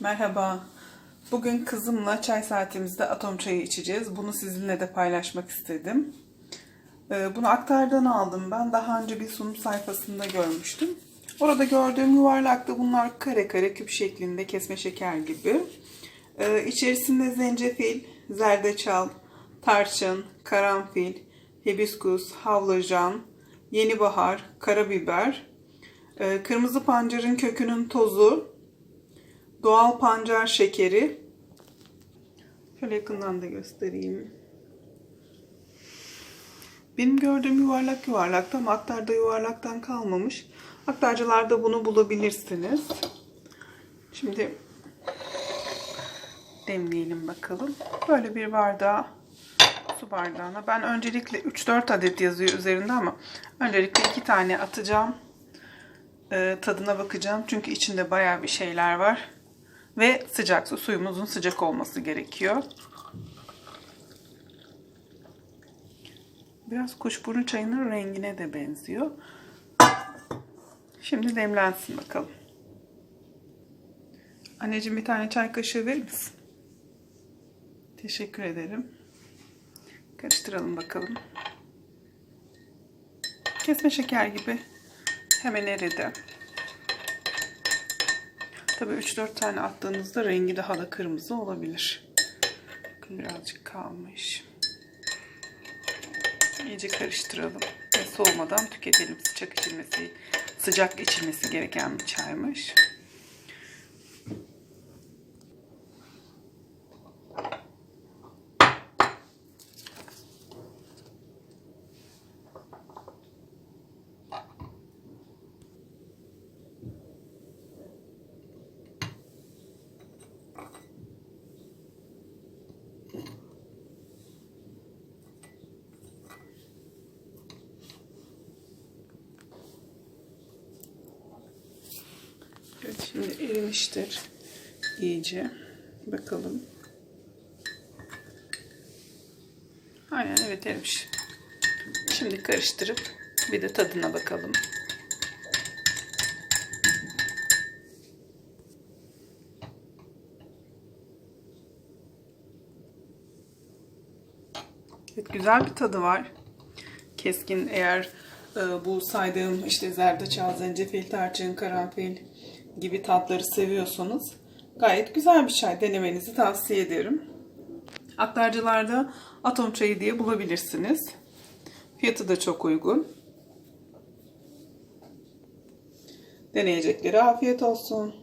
Merhaba. Bugün kızımla çay saatimizde atom çayı içeceğiz. Bunu sizinle de paylaşmak istedim. Ee, Bunu aktardan aldım ben. Daha önce bir sunum sayfasında görmüştüm. Orada gördüğüm yuvarlakta bunlar kare kare küp şeklinde kesme şeker gibi. Ee, İçerisinde zencefil, zerdeçal, tarçın, karanfil, hibiskus, havlajan, yeni bahar, karabiber, e, kırmızı pancarın kökünün tozu, doğal pancar şekeri. Şöyle yakından da göstereyim. Benim gördüğüm yuvarlak yuvarlakta ama aktarda yuvarlaktan kalmamış. Aktarcılarda bunu bulabilirsiniz. Şimdi demleyelim bakalım. Böyle bir bardağa su bardağına. Ben öncelikle 3-4 adet yazıyor üzerinde ama öncelikle 2 tane atacağım. Ee, tadına bakacağım. Çünkü içinde bayağı bir şeyler var. Ve sıcak su. Suyumuzun sıcak olması gerekiyor. Biraz kuşburnu çayının rengine de benziyor. Şimdi demlensin bakalım. Anneciğim bir tane çay kaşığı verir misin? Teşekkür ederim. Karıştıralım bakalım. Kesme şeker gibi hemen eridi. Tabii 3-4 tane attığınızda rengi daha da kırmızı olabilir. Bakın birazcık kalmış. İyice karıştıralım ve soğumadan tüketelim. Sıcak içilmesi, sıcak içilmesi gereken bir çaymış. Evet şimdi erimiştir iyice. Bakalım. Aynen evet erimiş. Şimdi karıştırıp bir de tadına bakalım. Evet güzel bir tadı var. Keskin eğer e, bu saydığım işte zerdeçal, zencefil, tarçın, karanfil gibi tatları seviyorsanız gayet güzel bir çay denemenizi tavsiye ederim. Aktarcılarda atom çayı diye bulabilirsiniz. Fiyatı da çok uygun. Deneyecekleri afiyet olsun.